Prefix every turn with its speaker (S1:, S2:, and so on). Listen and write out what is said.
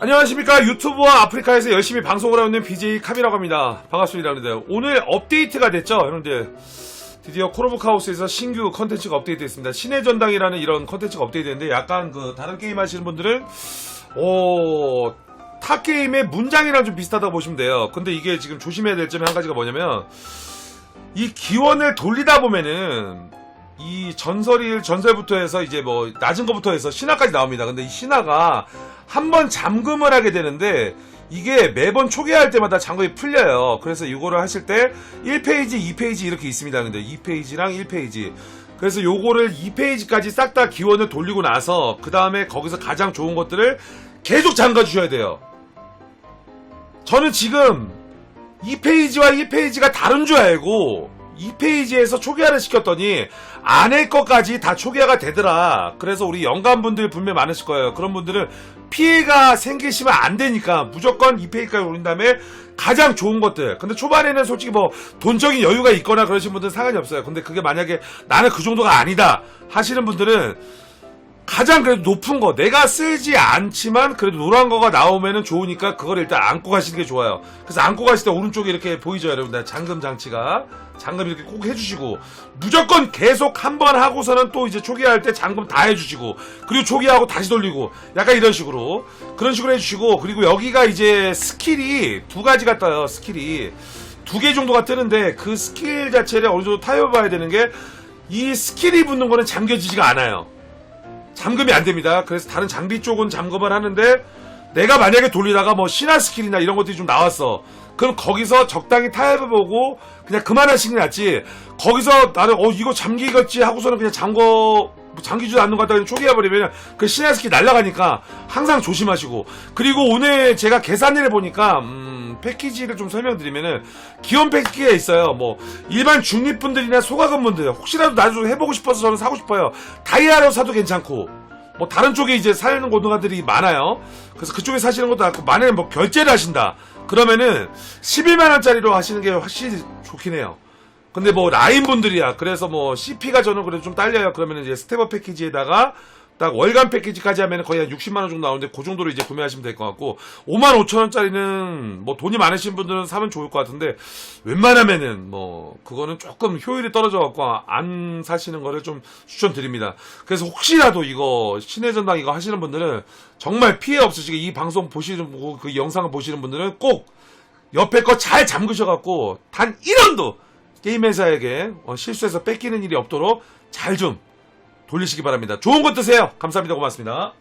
S1: 안녕하십니까. 유튜브와 아프리카에서 열심히 방송을 하고 있는 BJ 카미라고 합니다. 반갑습니다 여러분들. 오늘 업데이트가 됐죠? 여러분들 드디어 코로북 하우스에서 신규 컨텐츠가 업데이트 됐습니다. 신의 전당이라는 이런 컨텐츠가 업데이트 됐는데 약간 그 다른 게임 하시는 분들은 오... 타 게임의 문장이랑 좀 비슷하다고 보시면 돼요. 근데 이게 지금 조심해야 될 점이 한 가지가 뭐냐면 이 기원을 돌리다 보면은 이 전설일 전설부터 해서 이제 뭐 낮은 것부터 해서 신화까지 나옵니다. 근데 이 신화가 한 번 잠금을 하게 되는데 이게 매번 초기화할 때마다 잠금이 풀려요. 그래서 이거를 하실 때 1페이지, 2페이지 이렇게 있습니다. 근데 2페이지랑 1페이지. 그래서 요거를 2페이지까지 싹 다 기원을 돌리고 나서 그 다음에 거기서 가장 좋은 것들을 계속 잠가 주셔야 돼요. 저는 지금 2페이지와 1페이지가 다른 줄 알고 2페이지에서 초기화를 시켰더니 안에 것까지 다 초기화가 되더라. 그래서 우리 연간분들 분명 많으실 거예요. 그런 분들은 피해가 생기시면 안 되니까 무조건 2페이지까지 올린 다음에 가장 좋은 것들. 근데 초반에는 솔직히 뭐 돈적인 여유가 있거나 그러신 분들은 상관이 없어요. 근데 그게 만약에 나는 그 정도가 아니다 하시는 분들은 가장 그래도 높은 거. 내가 쓰지 않지만 그래도 노란 거가 나오면은 좋으니까 그걸 일단 안고 가시는 게 좋아요. 그래서 안고 가실 때 오른쪽에 이렇게 보이죠 여러분들 잠금 장치가. 잠금 이렇게 꼭 해주시고. 무조건 계속 한 번 하고서는 또 이제 초기화할 때 잠금 다 해주시고. 그리고 초기화하고 다시 돌리고. 약간 이런 식으로. 그런 식으로 해주시고. 그리고 여기가 이제 스킬이 두 가지가 떠요 스킬이. 두 개 정도가 뜨는데 그 스킬 자체를 어느 정도 타협해봐야 되는 게 이 스킬이 붙는 거는 잠겨지지가 않아요 잠금이 안 됩니다. 그래서 다른 장비 쪽은 잠금을 하는데 내가 만약에 돌리다가 뭐 신화 스킬이나 이런 것들이 좀 나왔어. 그럼 거기서 적당히 타협해보고 그냥 그만하시는 게 낫지. 거기서 나는 어 이거 잠기겠지 하고서는 그냥 잠궈 잠기지도 않는 것 같다 초기해버리면 그 스킬 날라가니까 항상 조심하시고. 그리고 오늘 제가 계산을 해보니까 음, 패키지를 좀 설명드리면은 기본 패키지가 있어요. 뭐 일반 중립분들이나 소가금분들 혹시라도 나중에 해보고 싶어서 저는 사고 싶어요. 다이아로 사도 괜찮고. 뭐 다른 쪽에 이제 사는 고등학들이 많아요. 그래서 그쪽에 사시는 것도 많고 만약에 뭐 결제를 하신다. 그러면은 11만 원짜리로 하시는 게 확실히 좋긴 해요 근데 뭐 라인 분들이야. 그래서 뭐 CP가 저는 그래도 좀 딸려요. 그러면 이제 스테버 패키지에다가 딱 월간 패키지까지 하면 거의 한 60만 원 정도 나오는데 그 정도로 이제 구매하시면 될 것 같고 5만 5천 원짜리는 뭐 돈이 많으신 분들은 사면 좋을 것 같은데 웬만하면은 뭐 그거는 조금 효율이 떨어져 갖고 안 사시는 거를 좀 추천드립니다. 그래서 혹시라도 이거 신의 전당 이거 하시는 분들은 정말 피해 없으시게 이 방송 보시는 분, 그 영상을 보시는 분들은 꼭 옆에 거 잘 잠그셔 갖고 단 1원도 게임 회사에게 어, 실수해서 뺏기는 일이 없도록 잘 좀 돌리시기 바랍니다. 좋은 것 드세요. 감사합니다. 고맙습니다.